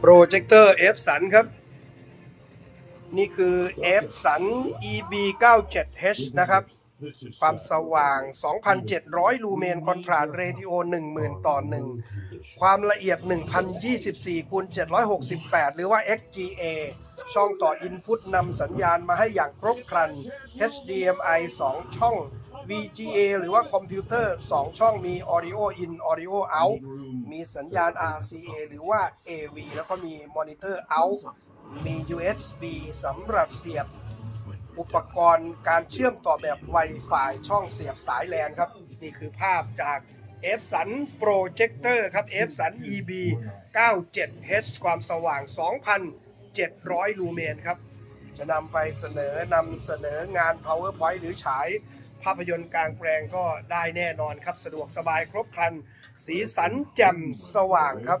โปรเจคเตอร์เอฟสันครับ นี่คือเอฟสัน EB 97H นะครับ ความสว่าง 2,700 ลูเมนคอนทราสเรติโอ 10,000 ต่อ 1 ความละเอียด 1,024คูณ768 หรือว่า XGA ช่องต่ออินพุตนำสัญญาณมาให้อย่างครบครัน HDMI 2 ช่อง VGA หรือว่าคอมพิวเตอร์ 2 ช่องมี Audio In Audio Out มีสัญญาณ RCA หรือว่า AV แล้วก็มีมอนิเตอร์ Out มี USB สำหรับเสียบอุปกรณ์การเชื่อมต่อแบบ Wi-Fi ช่องเสียบสายแลนครับ นี่คือภาพจาก f s u n Projector ครับ f s u n EB 97H ความสว่าง 2,700 ลูเมนครับ จะนำไปเสนอนำเสนองาน PowerPoint หรือฉาย ภาพยนตร์กลางแปลงก็ได้แน่นอนครับ สะดวกสบายครบครัน สีสันแจ่มสว่างครับ